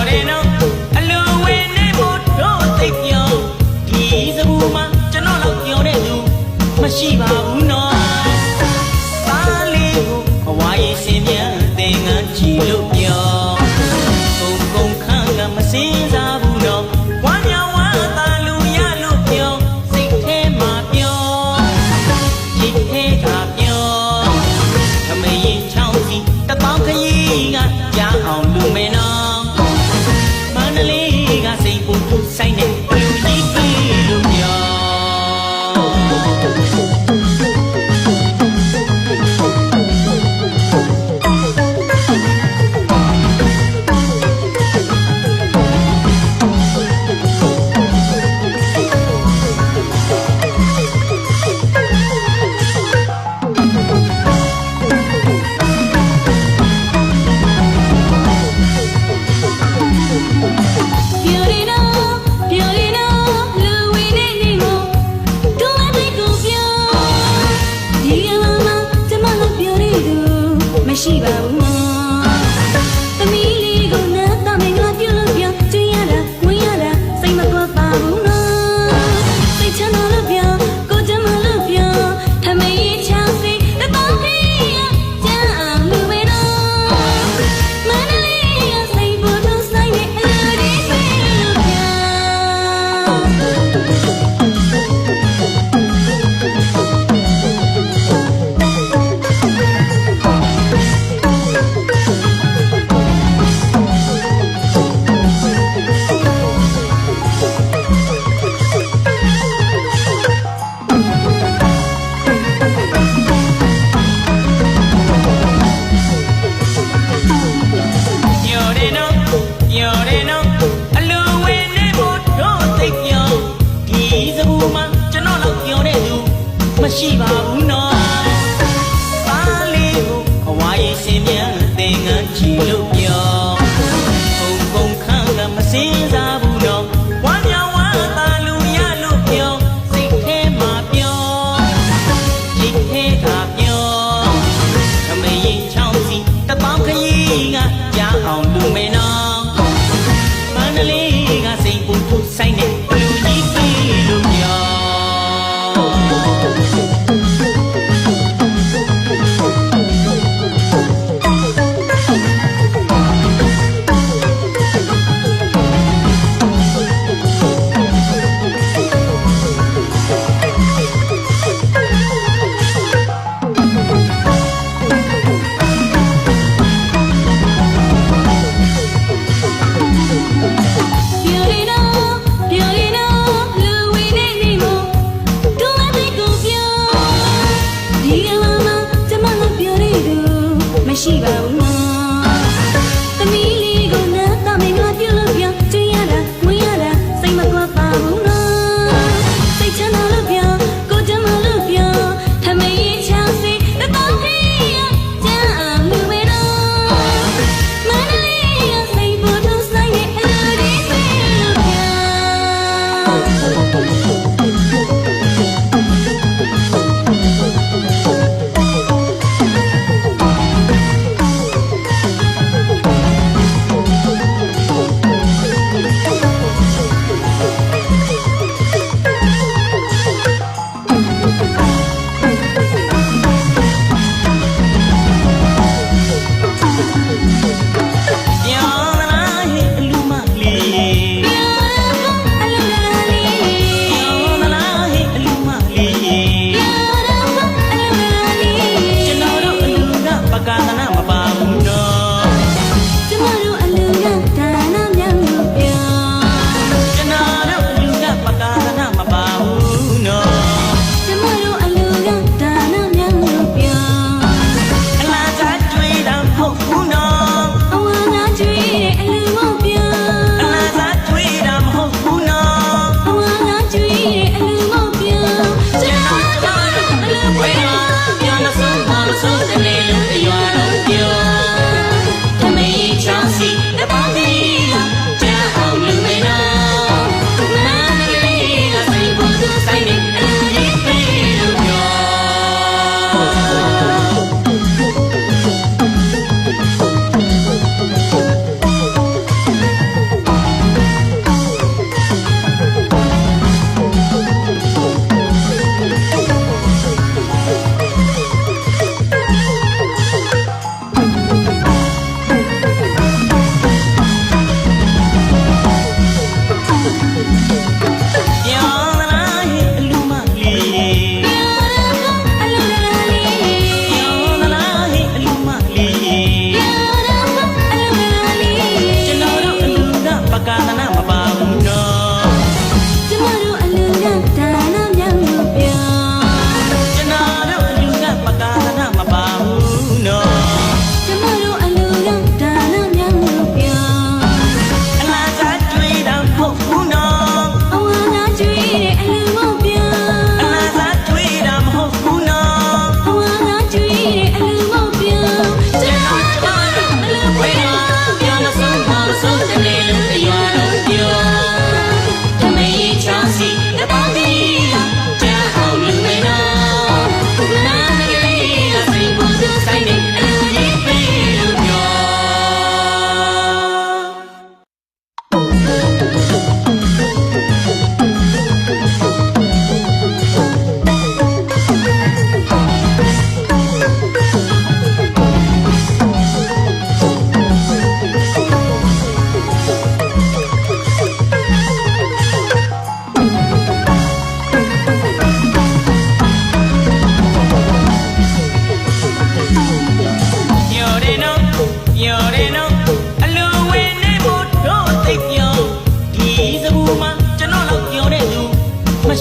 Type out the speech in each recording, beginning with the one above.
moreno. စူမှာကျွန်တော်လောက်ပြောတဲ့သူမရှိပါဘူးနော်ပါလေးကိုအဝါရင်ရှင်မြန်သင်္ကန်းချီလို့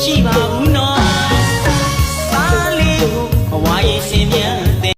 တို့သိ